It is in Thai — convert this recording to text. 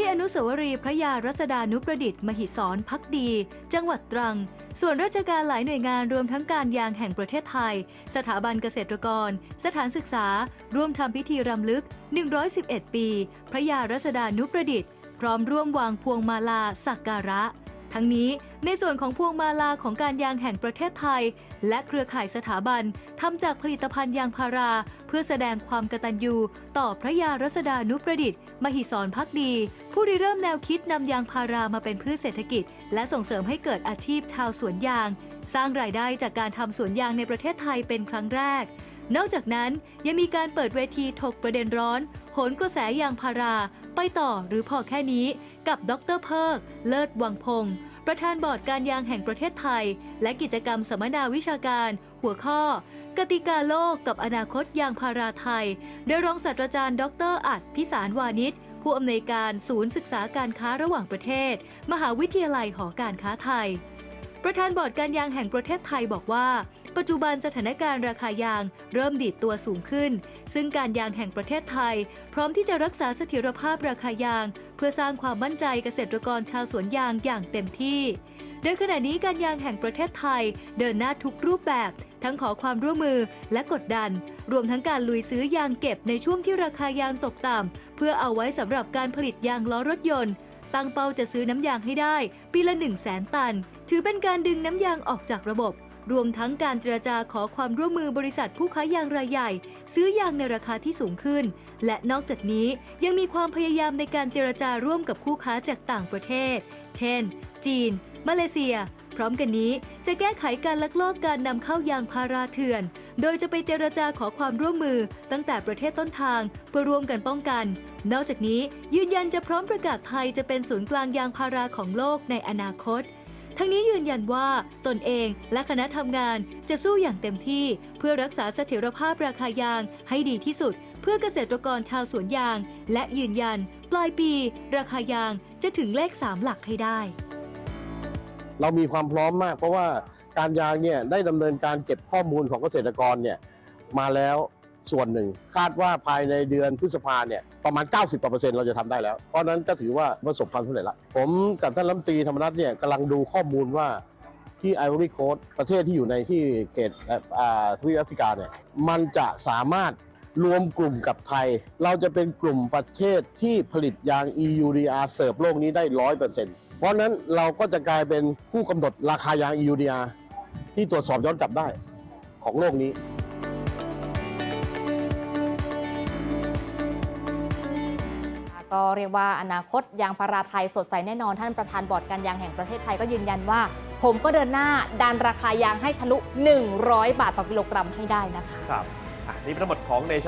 ที่อนุสาวรีย์พระยารัศดานุประดิษฐ์มหิศรพักดี จังหวัดตรัง ส่วนราชการหลายหน่วยงานรวมทั้งการยางแห่งประเทศไทย สถาบันเกษตรกร สถานศึกษา ร่วมทำพิธีรำลึก 111 ปี พระยารัศดานุประดิษฐ์ พร้อมร่วมวางพวงมาลาสักการะ ทั้งนี้ในส่วนของพวงมาลาของการยางแห่งประเทศไทย และเครือข่ายสถาบันทำจากผลิตภัณฑ์ยางพารา เพื่อแสดงความกตัญญูต่อพระยารัศดานุประดิษฐ์ มหิศรพักดี ผู้ริเริ่มแนวคิดนำยางพารามาเป็นพืชเศรษฐกิจ และส่งเสริมให้เกิดอาชีพชาวสวนยาง สร้างรายได้จากการทำสวนยางในประเทศไทยเป็นครั้งแรก นอกจากนั้นยังมีการเปิดเวทีถกประเด็นร้อน โหนกระแสยางพารา ไปต่อหรือพอแค่นี้ กับดรเพิก เลิศวังพงศ์ประธานบอร์ดการยางแห่งประเทศไทย และกิจกรรมสัมมนาวิชาการ หัวข้อ กติกาโลกกับอนาคตยางพาราไทย โดยรองศาสตราจารย์ดรอัดพิสารวานิชผู้อำนวยการศูนย์ศึกษาการค้าระหว่างประเทศ มหาวิทยาลัยหอการค้าไทย ประธานบอร์ดการยางแห่งประเทศไทยบอกว่า ปัจจุบันสถานการณ์ราคายางเริ่มดีดตัวสูงขึ้น ซึ่งการยางแห่งประเทศไทย พร้อมที่จะรักษาเสถียรภาพราคายาง เพื่อสร้างความมั่นใจเกษตรกรชาวสวนยางอย่างเต็มที่ โดยขณะนี้การยางแห่งประเทศไทย เดินหน้าทุกรูปแบบ ทั้งขอความร่วมมือและกดดัน รวมทั้งการลุยซื้อยางเก็บในช่วงที่ราคายางตกต่ำเพื่อเอาไว้สำหรับการผลิตยางล้อรถยนต์ตั้งเป้าจะซื้อน้ำยางให้ได้ ปีละ 1 0 0 0 0แสนตัน ถือเป็นการดึงน้ำยางออกจากระบบ รวมทั้งการเจรจาขอความร่วมมือบริษัทผู้ค้ายางรายใหญ่ ซื้อยางในราคาที่สูงขึ้น และนอกจากนี้ยังมีความพยายามในการเจรจาร่วมกับคู่ค้าจากต่างประเทศ เช่น จีน มาเลเซีย พร้อมกันนี้จะแก้ไขการลักลอบการนำเข้ายางพาราเถื่อน โดยจะไปเจรจาขอความร่วมมือตั้งแต่ประเทศต้นทางเพื่อร่วมกันป้องกัน นอกจากนี้ยืนยันจะพร้อมประกาศไทยจะเป็นศูนย์กลางยางพาราของโลกในอนาคต ทั้งนี้ยืนยันว่าตนเองและคณะทำงานจะสู้อย่างเต็มที่ เพื่อรักษาเสถียรภาพราคายางให้ดีที่สุด เพื่อเกษตรกรชาวสวนยาง และยืนยัน ปลายปี ราคายางจะถึงเลข 3 หลักให้ได้ เรามีความพร้อมมากเพราะว่าการยางเนี่ยได้ดำเนินการเก็บข้อมูลของเกษตรกรเนี่ยมาแล้ว ส่วนหนึ่ง คาดว่าภายในเดือนพฤษภาเนี่ยประมาณ 90%เราจะทำได้แล้ว เพราะนั้นก็ถือว่าประสบความสำเร็จละผมกับท่านรัฐมนตรีธรรมนัฐเนี่ยกำลังดูข้อมูลว่าที่ไอวอรี่โคสประเทศที่อยู่ในที่เขตทวีปแอฟริกาเนี่ยมันจะสามารถรวมกลุ่มกับไทย เราจะเป็นกลุ่มประเทศที่ผลิตยาง EUDR เสิร์ฟโลกนี้ได้ร้อยเปอร์เซ็นต์เพราะฉะนั้นเราก็จะกลายเป็นผู้กำหนดราคายาง EUDR ที่ตรวจสอบย้อนกลับได้ของโลกนี้ ก็เรียกว่าอนาคตยางพาราไทยสดใสแน่นอนท่านประธานบอร์ดการยางแห่งประเทศไทยก็ยืนยันว่า ผมก็เดินหน้าดันราคายางให้ทะลุ 100 บาทต่อกิโลกรัมให้ได้นะคะ ครับอะนี่เป็นทั้งหมดของเนชั่น